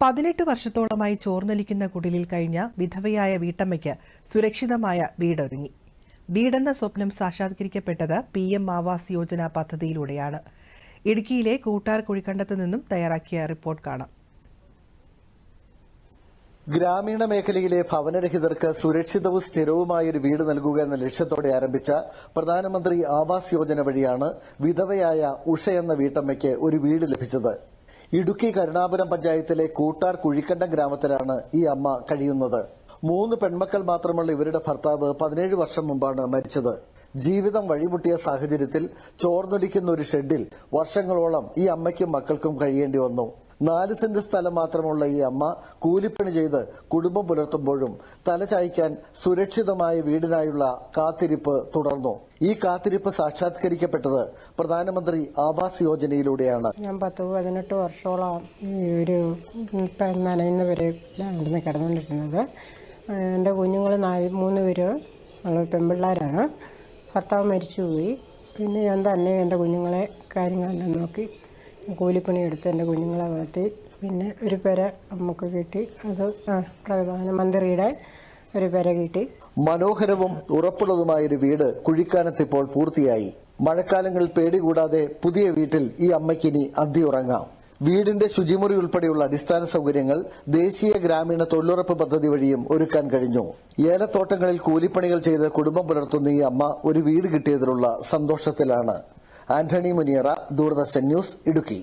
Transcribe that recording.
പതിനെട്ട് വർഷത്തോളമായി ചോർന്നൊലിക്കുന്ന കുടിലിൽ കഴിഞ്ഞ വിധവയായ വീട്ടമ്മയ്ക്ക് സുരക്ഷിതമായ വീടൊരുങ്ങി. വീടെന്ന സ്വപ്നം സാക്ഷാത്കരിക്കപ്പെട്ടത് പി എം ആവാസ് യോജന പദ്ധതിയിലൂടെയാണ്. ഇടുക്കിയിലെ കൂട്ടാർ കുഴിക്കണ്ടത്ത് നിന്നും തയ്യാറാക്കിയ റിപ്പോർട്ട് കാണാം. ഗ്രാമീണ മേഖലയിലെ ഭവനരഹിതർക്ക് സുരക്ഷിതവും സ്ഥിരവുമായ ഒരു വീട് നൽകുക എന്ന ലക്ഷ്യത്തോടെ ആരംഭിച്ച പ്രധാനമന്ത്രി ആവാസ് യോജന വഴിയാണ് വിധവയായ ഉഷ എന്ന വീട്ടമ്മയ്ക്ക് ഒരു വീട് ലഭിച്ചത്. ഇടുക്കി കരുണാപുരം പഞ്ചായത്തിലെ കൂട്ടാർ കുഴിക്കണ്ടം ഗ്രാമത്തിലാണ് ഈ അമ്മ കഴിയുന്നത്. മൂന്ന് പെൺമക്കൾ മാത്രമുള്ള ഇവരുടെ ഭർത്താവ് പതിനേഴ് വർഷം മുമ്പാണ് മരിച്ചത്. ജീവിതം വഴിമുട്ടിയ സാഹചര്യത്തിൽ ചോർന്നൊലിക്കുന്ന ഒരു ഷെഡിൽ വർഷങ്ങളോളം ഈ അമ്മയ്ക്കും മക്കൾക്കും കഴിയേണ്ടി വന്നു. നാല് സെന്റ് സ്ഥലം മാത്രമുള്ള ഈ അമ്മ കൂലിപ്പണി ചെയ്ത് കുടുംബം പുലർത്തുമ്പോഴും തലചായ്ക്കാൻ സുരക്ഷിതമായ വീടിനായുള്ള കാത്തിരിപ്പ് തുടർന്നു. ഈ കാത്തിരിപ്പ് സാക്ഷാത്കരിക്കപ്പെട്ടത് പ്രധാനമന്ത്രി ആവാസ് യോജനയിലൂടെയാണ്. ഞാൻ പത്ത് പതിനെട്ട് വർഷോളം ഈ ഒരു ഇപ്പം ഇവിടുന്ന് കിടന്നുകൊണ്ടിരുന്നത് എന്റെ കുഞ്ഞുങ്ങൾ നാല് മൂന്ന് പേര് പെൺപിള്ളേരാണ്. ഭർത്താവ് മരിച്ചുപോയി. പിന്നെ ഞാൻ തന്നെ എന്റെ കുഞ്ഞുങ്ങളെ കാര്യങ്ങളെല്ലാം നോക്കി കൂലിപ്പണി എടുത്ത് എന്റെ കുഞ്ഞുങ്ങളെ വളർത്തി. പിന്നെ ഒരു പെര നമുക്ക് കിട്ടി. അത് പ്രധാനമന്ത്രിയുടെ ഒരു പെര കിട്ടി. മനോഹരവും ഉറപ്പുള്ളതുമായ ഒരു വീട് കുഴിക്കാനത്ത് ഇപ്പോൾ പൂർത്തിയായി. മഴക്കാലങ്ങളിൽ പേടി കൂടാതെ പുതിയ വീട്ടിൽ ഈ അമ്മയ്ക്കിനി അന്തിയുറങ്ങാം വീടിന്റെ ശുചിമുറി ഉൾപ്പെടെയുള്ള അടിസ്ഥാന സൗകര്യങ്ങൾ ദേശീയ ഗ്രാമീണ തൊഴിലുറപ്പ് പദ്ധതി വഴിയും ഒരുക്കാൻ കഴിഞ്ഞു. ഏലത്തോട്ടങ്ങളിൽ കൂലിപ്പണികൾ ചെയ്ത് കുടുംബം പുലർത്തുന്ന ഈ അമ്മ ഒരു വീട് കിട്ടിയതിലുള്ള സന്തോഷത്തിലാണ്. ആന്റണി മുനിയറ ദൂരദർശൻ ന്യൂസ് ഇടുക്കി.